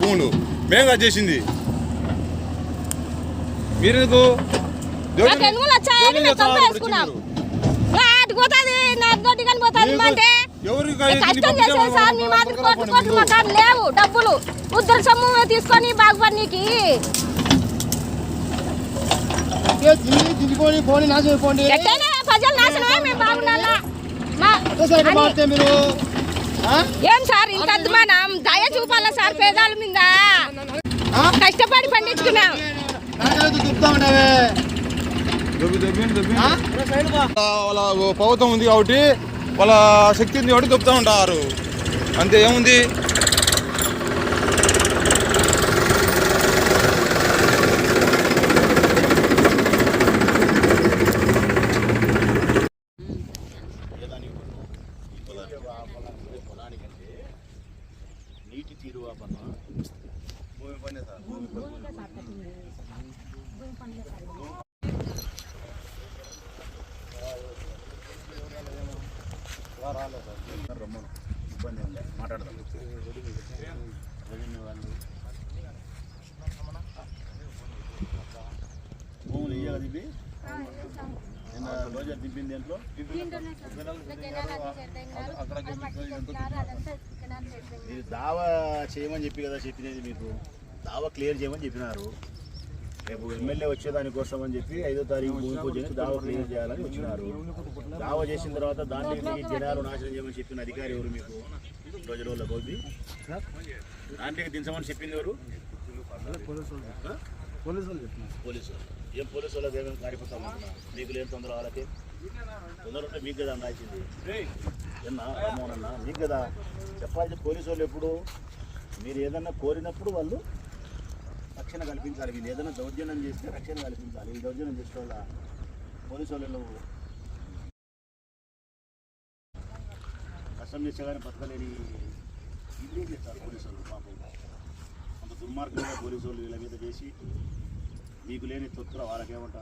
భూములు కట్ చేసింది. మీరు ఎందుకు నాకు ఎనుగులు వచ్చాయని మేము తప్పు వేసుకున్నాం అటు పోతుంది నాకు దొడ్డి కానీ పోతుంది అంటే ఎవరికి కష్టం చేసేది సార్ మీ మాదిరి కోట్లు కోట్లు మా కాడ లేవు. డబ్బులు. ఉద్దర సొమ్ము తీసుకొని బాగుపడికి దిగిపోయి పోనీ నాశనం అయిపోండి. ఎట్టయినా ప్రజలు నాశనమే మేము మీరు? ఏం సార్ ఇంత అద్మానం దయ చూపాలా సార్ పేదాల మీద? కష్టపడి పండించుకున్నాం? వాళ్ళ ప్రభుత్వం ఉంది కాబట్టి వాళ్ళ శక్తి ఉంది కాబట్టి దొబ్బుతూ ఉంటారు. అంతే ఏముంది నీటి తీరువాపన భూమి పనే సార్ భూమి రమ్మను ఇబ్బంది ఏం లేదు మాట్లాడదాం రెవెన్యూ వాళ్ళు భూములు ఇయ్యాలి ఇవి నిన్న రోజా దింపింది దేంట్లో? మీరు దావా చేయమని చెప్పి కదా చెప్పినది మీకు. దావా క్లియర్ చేయమని చెప్పినారు. రేపు ఎమ్మెల్యే వచ్చేదానికోసం అని చెప్పి ఐదో తారీఖు భూమి పూజ చేసి దావా క్లియర్ చేయాలని వచ్చినారు. దావా చేసిన తర్వాత దాంట్లో మీ జనాలు నాశనం చేయమని చెప్పిన అధికారి ఎవరు మీకు? రోజు రోజుల కొద్ది. దాంట్లోకి దించమని చెప్పింది ఎవరు? ఆ? పోలీసు వాళ్ళు. ఏం పోలీసు వాళ్ళకి ఏమేమి కారిపోతాం మీకు లేని తొందర వాళ్ళకి? తొందర ఉంటే మీకు కదా రాసింది ఎన్నా రామోనన్నా మీకు కదా చెప్పాల్సి పోలీసు వాళ్ళు ఎప్పుడు? మీరు ఏదన్నా కోరినప్పుడు వాళ్ళు రక్షణ కల్పించాలి. వీళ్ళు ఏదైనా దౌర్జన్యం చేస్తే రక్షణ కల్పించాలి. ఈ దౌర్జన్యం చేసే వాళ్ళ పోలీసు వాళ్ళు కష్టం చేసే కానీ బతకలేని ఇల్లు చేస్తారు పోలీసు వాళ్ళు పాపం. అంత దుర్మార్గంగా పోలీసు వాళ్ళు వీళ్ళ మీద చేసి మీకు లేని తొత్తుల వాళ్ళకేమంట?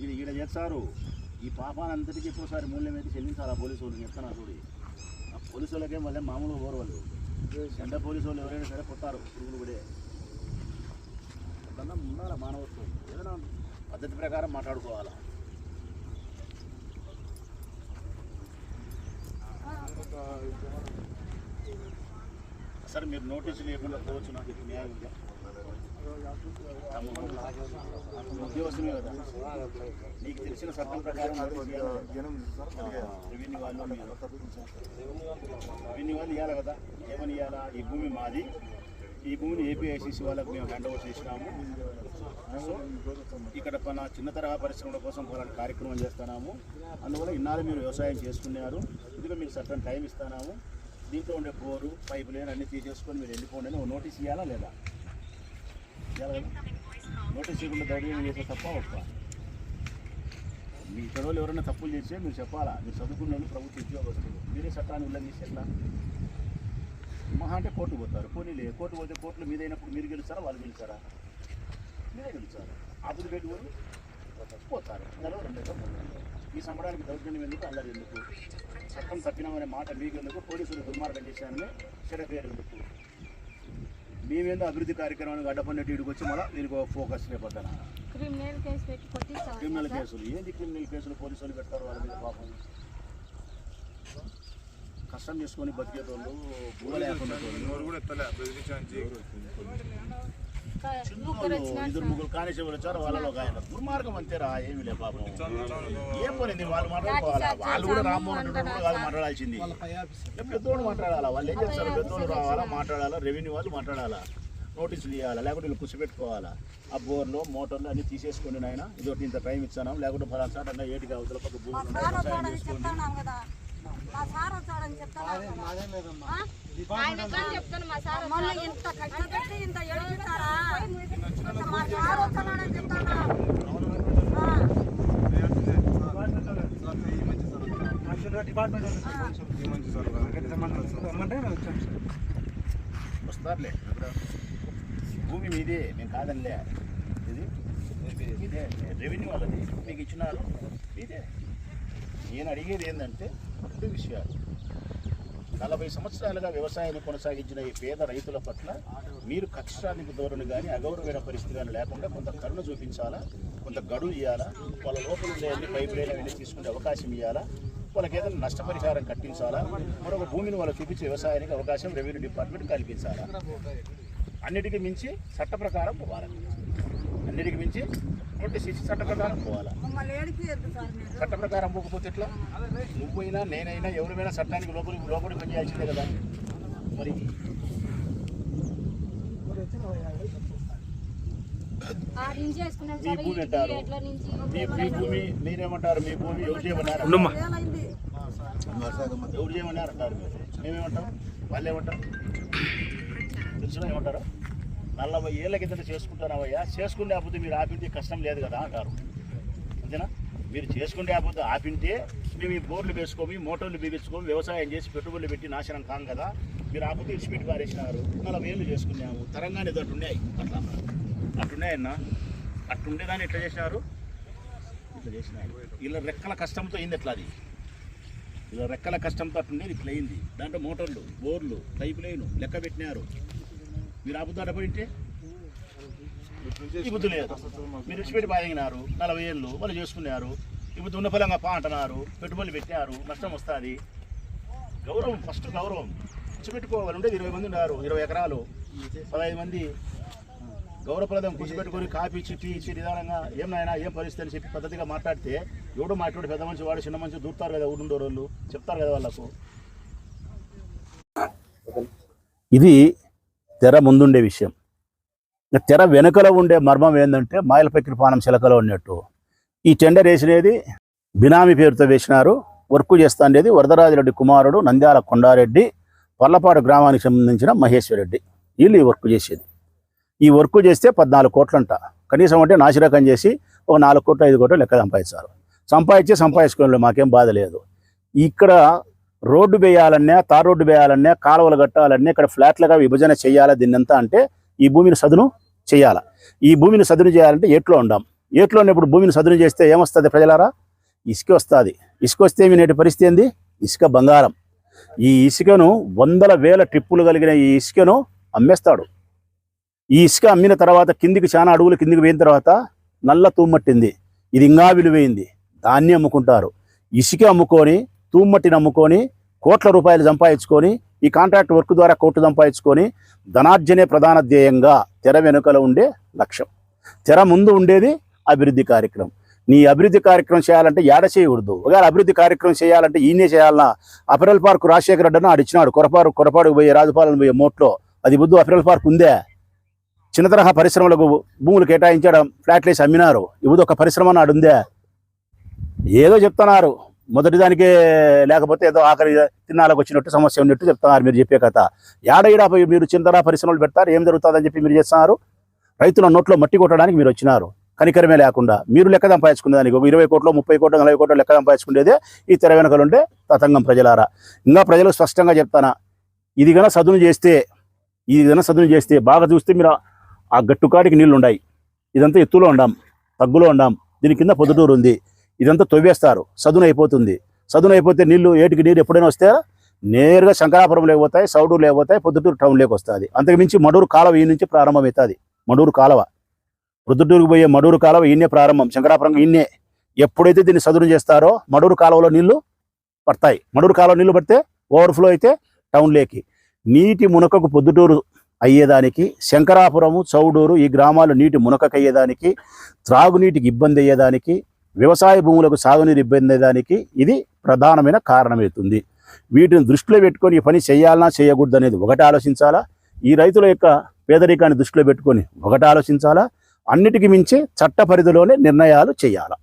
ఈడ ఈడ చేస్తారు. ఈ పాపాలంతటికీ అంతటికీ మూల్యం అయితే చెల్లించాలి ఆ పోలీసు వాళ్ళు చెప్తాను చూడి. ఆ పోలీసు వాళ్ళకేం వాళ్ళే మామూలుగా పోరు వాళ్ళు. చెడ్డ పోలీసు వాళ్ళు ఎవరైనా సరే కొట్టారు పురుగులు కూడా ఏదన్నా ఉండాలి మానవత్వం? ఏదైనా పద్ధతి ప్రకారం మాట్లాడుకోవాలా? సార్ మీరు నోటీసు లేకుండా పోవచ్చు నాకు న్యాయం ఉందా? కదా నీకు తెలిసిన చట్టం ప్రకారం రెవెన్యూ వాళ్ళు రెవెన్యూ వాళ్ళు ఇవ్వాలి కదా ఏమని ఇవ్వాలా ఈ భూమి మాది ఈ భూమిని ఏపీఐసిసి వాళ్ళకు మేము హ్యాండ్ ఓవర్ చేసినాము సో ఇక్కడ మన చిన్న తరహా పరిశ్రమల కోసం పోరాట కార్యక్రమం చేస్తున్నాము అందువల్ల ఇన్నాళ్ళు మీరు వ్యవసాయం చేసుకున్నారు ఇదిగో మీకు సర్టన్ టైం ఇస్తున్నాము దీంట్లో ఉండే బోరు పైపు లేని అన్ని తీసేసుకొని మీరు వెళ్ళిపోండి అని నోటీస్ ఇవ్వాలా లేదా నోటీస్ ఇవ్వకుండా దౌర్జన్యం చేసే తప్ప ఒక్క. మీ చదువులు ఎవరైనా తప్పులు చేస్తే మీరు చెప్పాలా? మీరు చదువుకున్న ప్రభుత్వ ఉద్యోగస్తులు. మీరే చట్టాన్ని ఉల్లంఘిస్తే ఎట్లా? మహా అంటే కోర్టు పోతారు. పోనీలే కోర్టు పోతే కోర్టులో మీదైనప్పుడు మీరు గెలుస్తారా వాళ్ళు గెలుస్తారా? మీరే గెలుస్తారు? ఆపులు పెట్టుకొని పోతారు. ఈ సంబడానికి దౌర్జన్యం ఎందుకు? అల్లరి ఎందుకు? చట్టం తప్పినామనే మాట మీకు ఎందుకు పోలీసులు దుర్మార్గం చేశానని చెడ పేరు ఎందుకు? మేమేందో అభివృద్ధి కార్యక్రమానికి అడ్డపడినట్టు ఇడికి వచ్చి మళ్ళీ దీనికి ఒక ఫోకస్ రేపొద్దున. క్రిమినల్ కేసు పెట్టి కొట్టిస్తాం క్రిమినల్ కేసులు. ఏంటి క్రిమినల్ కేసులు? పోలీసులు పెడతారు వాళ్ళ మీద పాపం. కష్టం చేసుకొని బతికేటోళ్ళు భూమ లేకుండా ఇద్దరు ముగ్గురు కానిస్టేబుల్ వచ్చారు వాళ్ళలో ఒక ఆయన. దుర్మార్గం అంతేరా ఏమి లే పాపం. ఏం పోయింది వాళ్ళు మాట్లాడుకోవాలా? వాళ్ళు కూడా రామ్మోహన్ రెడ్డి కూడా కాదు మాట్లాడాల్సింది. పెద్దోళ్ళు మాట్లాడాలా? వాళ్ళు ఏం చేస్తారు? పెద్దోళ్ళు రావాలా? మాట్లాడాలా? రెవెన్యూ వాళ్ళు మాట్లాడాలా? నోటీసులు ఇవ్వాలా? లేకుంటే వీళ్ళు కూర్చోబెట్టుకోవాలా ఆ బోర్లు మోటార్లు అన్ని తీసేసుకోండి నాయన. ఇదొకటి ఇంత టైం ఇచ్చాను. లేకుంటే ఫలానా సార్ అన్న ఏటికి అవతల పక్క ఉన్నాయి, వ్యవసాయం చేసుకోండి. ఆయన కానీ చెప్తాను మా సార్ వస్తారులే భూమి మీదే నేను కాదనిలే ఇది రెవెన్యూ వాళ్ళది. మీకు ఇచ్చినారు. ఇదే. నేను అడిగేది ఏంటంటే రెండు విషయాలు. నలభై సంవత్సరాలుగా వ్యవసాయాన్ని కొనసాగించిన ఈ పేద రైతుల పట్ల మీరు కక్షానికి ధోరణి కానీ అగౌరవమైన పరిస్థితి కానీ లేకుండా కొంత కరుణ చూపించాలా? కొంత గడువు ఇవ్వాలా వాళ్ళ లోపల ఉండేవన్నీ పైపు పైప్ లైన్ అవన్నీ తీసుకునే అవకాశం ఇవ్వాలా వాళ్ళకి ఏదైనా నష్టపరిహారం కట్టించాలా? మరొక భూమిని వాళ్ళు చూపించి వ్యవసాయానికి అవకాశం రెవెన్యూ డిపార్ట్మెంట్ కల్పించాలా? అన్నిటికీ మించి చట్ట ప్రకారం పోవాలి. అన్నిటికీ మించి నోటీస్ ఇచ్చి చట్ట ప్రకారం? పోవాలా? చట్ట ప్రకారం పోకపోతే ఎట్లా? నువ్వైనా నేనైనా ఎవరిమైనా చట్టానికి లోపలి లోపలి పనిచేయాల్సిందే కదా. మరి మీ భూమి అంటారు. మీ మీ భూమి మీరేమంటారు? మీ భూమి ఎవరు చేయమన్నారు? ఎవరు చేయమన్నారు అంటారు మేమేమంటాం? వాళ్ళు ఏమంటారు తెలిసిన ఏమంటారు? నలభై ఏళ్ళ కిందట చేసుకుంటానవయ్యా చేసుకునే ఆపితే మీరు ఆపింటే కష్టం లేదు కదా అంటారు. అంతేనా? మీరు చేసుకుంటే ఆపితే ఆపింటే మేము ఈ బోర్లు వేసుకోమి మోటార్లు బిగించుకోమి వ్యవసాయం చేసి పెట్టుబడులు పెట్టి నాశనం కాం కదా. మీరు ఆపితే ఇచ్చిపెట్టి పారేసినారు. నలభై ఏళ్ళు చేసుకున్నాము. తరంగానే ఏదో ఉన్నాయి. అట్లా అట్టున్నాయన్నా అట్టుండేదాన్ని ఎట్లా చేసినారు? ఇట్లా చేసినారు. ఇలా రెక్కల కష్టంతో అయింది ఎట్లా అది? ఇలా రెక్కల కష్టంతో అట్టుండేది ఇట్లా అయింది. దాంట్లో మోటార్లు బోర్లు పైప్ లైన్ లెక్క పెట్టినారు. మీరు ఆపుతాడ పోయింటే ఈ బుద్ధి లేదు. మీరు విడిచిపెట్టి బాధినారు నలభై ఏళ్ళు వాళ్ళు చేసుకున్నారు. ఇప్పుడు ఉన్న ఫలంగా పా అంటున్నారు. పెట్టుబడులు పెట్టారు. నష్టం వస్తుంది. గౌరవం ఫస్ట్ గౌరవం. కూర్చోబెట్టుకోవాలి ఉండేది ఇరవై మంది ఉన్నారు. ఇరవై ఎకరాలు. పదహైదు మంది. గౌరవప్రదం కూర్చోబెట్టుకొని కాపీ చిట్టి ఇచ్చి నిదానంగా ఏం నాయనా ఏం పరిస్థితి అని చెప్పి పద్ధతిగా మాట్లాడితే ఎవడు మాట్లాడి పెద్ద మనిషి వాడు చిన్న మనిషి దూరుతారు కదా ఊరుండో వాళ్ళు చెప్తారు కదా వాళ్ళకు. ఇది తెర ముందుండే విషయం. తెర వెనుకలో ఉండే మర్మం ఏంటంటే మాయలపక్కిరి పానం చిలకలో ఉన్నట్టు. ఈ టెండర్ వేసినది బినామీ పేరుతో వేసినారు. వర్క్ చేస్తాండేది వరదరాజిరెడ్డి కుమారుడు నంద్యాల కొండారెడ్డి పల్లపాడు గ్రామానికి సంబంధించిన మహేశ్వరరెడ్డి. వీళ్ళు ఈ వర్క్ చేసేది. ఈ వర్క్ చేస్తే పద్నాలుగు కోట్లంట. కనీసం అంటే నాసిరకం చేసి ఒక నాలుగు కోట్లు ఐదు కోట్లు లెక్క సంపాదిస్తారు సంపాదించి సంపాదించుకోవాలి మాకేం బాధ లేదు. ఇక్కడ రోడ్డు వేయాలన్నా తార్ రోడ్డు వేయాలన్నా కాలువలు కట్టాలన్నా ఇక్కడ ఫ్లాట్లుగా విభజన చేయాలా దీన్నంతా అంటే ఈ భూమిని సదును చేయాలా. ఈ భూమిని సదును చేయాలంటే ఏట్లో ఉండాం. ఏట్లో ఉన్నప్పుడు భూమిని సదును చేస్తే ఏమొస్తుంది ప్రజలారా? ఇసుక వస్తుంది. ఇసుక వస్తే మీ నేటి పరిస్థితి ఏంది? ఇసుక బంగారం. ఈ ఇసుకను వందల వేల ట్రిప్పులు కలిగిన ఈ ఇసుకను అమ్మేస్తాడు. ఈ ఇసుక అమ్మిన తర్వాత కిందికి చాలా అడుగులు కిందికి పోయిన తర్వాత నల్ల తూమ్మట్టింది ఇది ఇంకా విలువైంది. దాన్ని అమ్ముకుంటారు. ఇసుక అమ్ముకొని తూమ్మట్టి నమ్ముకొని కోట్ల రూపాయలు సంపాదించుకొని ఈ కాంట్రాక్ట్ వర్క్ ద్వారా కోట్లు సంపాదించుకొని ధనార్జనే ప్రధాన ధ్యేయంగా తెర వెనుకల ఉండే లక్ష్యం. తెర ముందు ఉండేది అభివృద్ధి కార్యక్రమం. నీ అభివృద్ధి కార్యక్రమం చేయాలంటే ఏడ చేయకూడదు. ఒకవేళ అభివృద్ధి కార్యక్రమం చేయాలంటే ఈయనే చేయాలన్నా అపరల్ పార్క్ రాజశేఖర రెడ్డి ఆడిచ్చినాడు కొరపారు కొరపాడుకు పోయే రాజపాలన పోయే మోట్లో. అది బుద్ధు అపరల్ పార్క్ ఉందే? చిన్న తరహా పరిశ్రమలకు భూములు కేటాయించడం ఫ్లాట్లు వేసి అమ్మినారు. ఇప్పుడు ఒక పరిశ్రమ నాడు ఉందే? ఏదో చెప్తున్నారు. మొదటిదానికే లేకపోతే ఏదో ఆఖరి తిన్నాలకు వచ్చినట్టు సమస్య ఉన్నట్టు చెప్తున్నారు మీరు చెప్పే కథ. ఏడ పోయి మీరు చింతరా పరిశ్రమలు పెడతారు ఏం జరుగుతుందని చెప్పి మీరు చేస్తున్నారు? రైతుల నోట్లో మట్టి కొట్టడానికి మీరు వచ్చినారు. కనికరమే లేకుండా. మీరు లెక్క సంపాదించుకునే దానికి ఒక ఇరవై కోట్లు ముప్పై కోట్లు నలభై కోట్లు లెక్క సంపాదించుకునేదే ఈ తెర వెనకలు ఉంటే తతంగం ప్రజలారా. ఇంకా ప్రజలు స్పష్టంగా చెప్తానా? ఇది గన సదును చేస్తే ఇది గన సదును చేస్తే బాగా చూస్తే మీరు ఆ గట్టుకాడికి నీళ్ళు ఉన్నాయి ఇదంతా ఎత్తులో ఉండాం తగ్గులో ఉండాం. దీని కింద పొద్దుటూరు ఉంది. ఇదంతా తవ్వేస్తారు. సదును అయిపోతుంది. సదును అయిపోతే నీళ్ళు ఏటికి నీరు ఎప్పుడైనా వస్తే నేరుగా శంకరాపురం లేకపోతాయి సౌడూరు లేకపోతాయి పొద్దుటూరు టౌన్ వస్తుంది. అంతకుమించి మడూరు కాలువ ఈ నుంచి ప్రారంభమవుతుంది. మడూరు కాలువ. పొద్దుటూరుకు పోయే మడూరు కాలువ ఈయనే ప్రారంభం. శంకరాపురం ఈయనే ఎప్పుడైతే దీన్ని సదును చేస్తారో మడూరు కాలువలో నీళ్ళు పడతాయి. మడూరు కాలువ నీళ్ళు పడితే ఓవర్ఫ్లో అయితే టౌన్ లేకి. నీటి మునకకు పొద్దుటూరు అయ్యేదానికి శంకరాపురము చౌడూరు ఈ గ్రామాలు నీటి మునకకు అయ్యేదానికి త్రాగునీటికి ఇబ్బంది అయ్యేదానికి వ్యవసాయ భూములకు సాగునీరు ఇబ్బంది దానికి ఇది ప్రధానమైన కారణమవుతుంది. వీటిని దృష్టిలో పెట్టుకొని ఈ పని చేయాలన్నా చేయకూడదు అనేది ఒకటి ఆలోచించాలా? ఈ రైతుల యొక్క పేదరికాన్ని దృష్టిలో పెట్టుకొని ఒకటి ఆలోచించాలా? అన్నిటికీ మించి చట్ట పరిధిలోనే నిర్ణయాలు చేయాలా?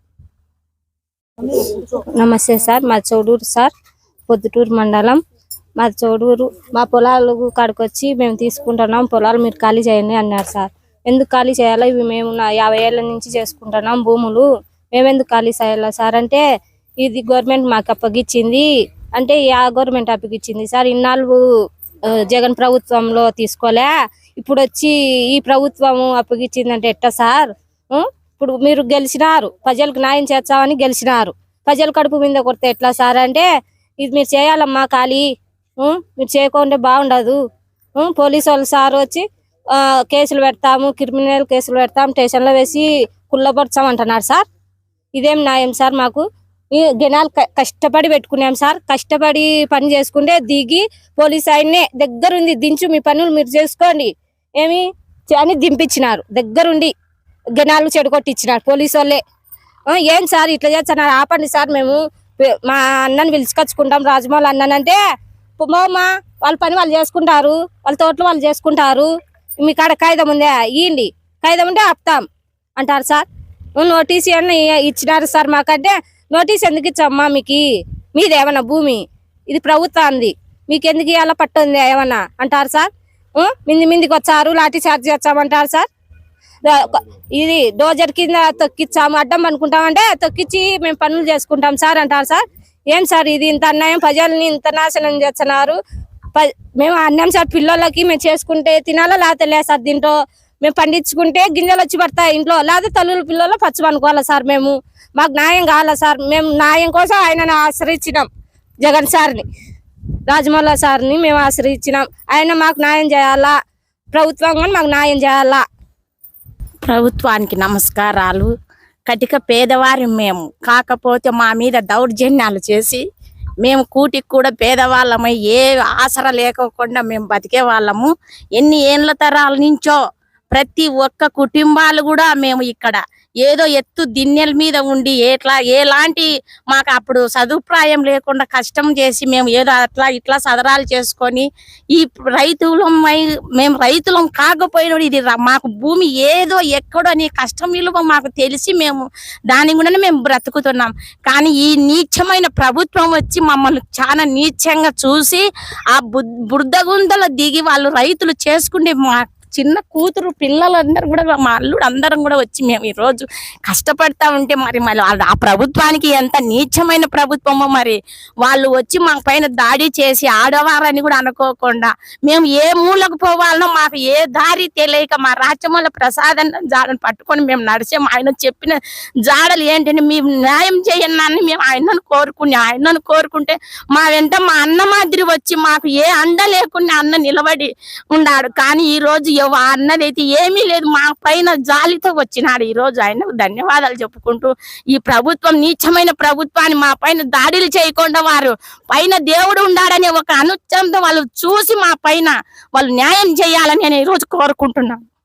నమస్తే సార్ మా చౌడూరు సార్ పొద్దుటూరు మండలం. మా చౌడూరు మా పొలాలు కాడికొచ్చి మేము తీసుకుంటున్నాం. పొలాలు మీరు ఖాళీ చేయండి అన్నారు సార్. ఎందుకు ఖాళీ చేయాలో? ఇవి మేము యాభై ఏళ్ళ నుంచి చేసుకుంటున్నాం భూములు. మేమెందుకు ఖాళీ చేయాలా సార్? అంటే ఇది గవర్నమెంట్ మాకు అప్పగించింది అంటే యా గవర్నమెంట్ అప్పగించింది సార్ ఇన్నాళ్ళు జగన్ ప్రభుత్వంలో తీసుకోలే. ఇప్పుడు వచ్చి ఈ ప్రభుత్వము అప్పగించిందంటే ఎట్టా సార్? ఇప్పుడు మీరు గెలిచినారు. ప్రజలకు న్యాయం చేస్తామని గెలిచినారు. ప్రజల కడుపు మీద కొడితే ఎట్లా సార్? అంటే ఇది మీరు చేయాలమ్మా ఖాళీ. మీరు చేయకుంటే బాగుండదు. పోలీసు వాళ్ళు సార్ వచ్చి కేసులు పెడతాము క్రిమినల్ కేసులు పెడతాము స్టేషన్లో వేసి కుళ్ళపరచాం అంటున్నారు సార్. ఇదేం న్యాయం సార్ మాకు? ఈ జనాలు కష్టపడి పెట్టుకున్నాం సార్. కష్టపడి పని చేసుకుంటే దిగి పోలీస్ ఆయన్నే దగ్గరుండి దించు మీ పనులు మీరు చేసుకోండి. ఏమి? అని దింపించినారు దగ్గరుండి జనాలు చెడగొట్టించినారు పోలీసు వాళ్ళే. ఏం సార్ ఇట్లా చేస్తున్నారు? ఆపండి సార్ మేము. మా అన్నని పిలుచుకొచ్చుకుంటాం రాజమౌళి అన్ననంటే. పోమ్మా వాళ్ళ పని వాళ్ళు చేసుకుంటారు. వాళ్ళ తోటలు వాళ్ళు చేసుకుంటారు. మీ కాడ కాగితం ఉందా? ఇయ్యండి. కాగితం ఉంటే ఆపుతాం. అంటారు సార్. నోటీస్ అని ఇచ్చినారు సార్ మాకంటే? నోటీస్ ఎందుకు ఇచ్చమ్మా మీకు? మీది ఏమన్నా భూమి? ఇది ప్రభుత్వాన్ని మీకు ఎందుకు ఇవాళ పట్టుంది ఏమన్నా? అంటారు సార్. మింది మిందికి వచ్చారు లాఠీ చార్జ్ చేస్తామంటారు సార్. ఇది డోజర్ కింద తొక్కిచ్చాము అడ్డం అనుకుంటామంటే తొక్కిచ్చి మేము పనులు చేసుకుంటాం సార్ అంటారు సార్. ఏం సార్ ఇది? ఇంత అన్యాయం ప్రజల్ని ఇంత నాశనం చేస్తున్నారు. ప- మేము అన్నం సార్ పిల్లలకి మేము చేసుకుంటే తినాలా లేకపోతే లేదు సార్ దీంట్లో? మేము పండించుకుంటే గింజలు వచ్చి పడతాయి ఇంట్లో. లేదా తల్లుల పిల్లలు పచ్చబనుకోవాలా సార్ మేము? మాకు న్యాయం కావాలా సార్? మేము న్యాయం కోసం ఆయనను ఆశ్రయించినాం జగన్ సార్ని. రాజమౌళి సార్ని మేము ఆశ్రయించినాం. ఆయన మాకు న్యాయం చేయాలా? ప్రభుత్వం కూడా మాకు న్యాయం చేయాలా? ప్రభుత్వానికి నమస్కారాలు. కటిక పేదవారి మేము. కాకపోతే మా మీద దౌర్జన్యాలు చేసి మేము కూటికి కూడా పేదవాళ్ళమై ఏ ఆసర లేకోకుండా మేము బతికే వాళ్ళము. ఎన్ని ఏండ్ల తరాల నుంచో ప్రతి ఒక్క కుటుంబాలు కూడా మేము ఇక్కడ ఏదో ఎత్తు దిన్నెల మీద ఉండి ఎట్లా ఎలాంటి మాకు అప్పుడు సదుపాయం లేకుండా కష్టం చేసి మేము ఏదో అట్లా ఇట్లా సదరాలు చేసుకొని ఈ రైతులం మేము రైతులం కాకపోయినా ఇది మాకు భూమి ఏదో ఎక్కడో నీ కష్టం విలువ మాకు తెలిసి మేము దాని గుండానే మేము బ్రతుకుతున్నాం. కానీ ఈ నీచమైన ప్రభుత్వం వచ్చి మమ్మల్ని చాలా నీచంగా చూసి ఆ బు- దిగి వాళ్ళు రైతులు చేసుకుంటే మా చిన్న కూతురు పిల్లలందరూ కూడా మా అల్లుడు అందరం కూడా వచ్చి మేము ఈ రోజు కష్టపడతా ఉంటే మరి మళ్ళీ ఆ ప్రభుత్వానికి ఎంత నీచమైన ప్రభుత్వమో మరి వాళ్ళు వచ్చి మా పైన దాడి చేసి ఆడవారని కూడా అనుకోకుండా మేము ఏ మూలకు పోవాలనో మాకు ఏ దారి తెలియక మా రాచమూల ప్రసాదం జాడను పట్టుకొని మేము నడిచే. ఆయన చెప్పిన జాడలు ఏంటంటే మేము న్యాయం చేయన్నాన్ని మేము ఆయనను కోరుకుని ఆయనను కోరుకుంటే మా వెంట మా అన్న మాదిరి వచ్చి మాకు ఏ అండ లేకుండా అన్న నిలబడి ఉన్నాడు కానీ ఈ రోజు అన్నదైతే ఏమీ లేదు. మా పైన జాలితో వచ్చినాడు ఈ రోజు ఆయనకు ధన్యవాదాలు చెప్పుకుంటూ ఈ ప్రభుత్వం నీచమైన ప్రభుత్వాన్ని మా పైన దాడులు చేయకుండా వారు పైన దేవుడు ఉండాడనే ఒక అనుచంతో వాళ్ళు చూసి మా పైన వాళ్ళు న్యాయం చేయాలని నేను ఈ రోజు కోరుకుంటున్నాను.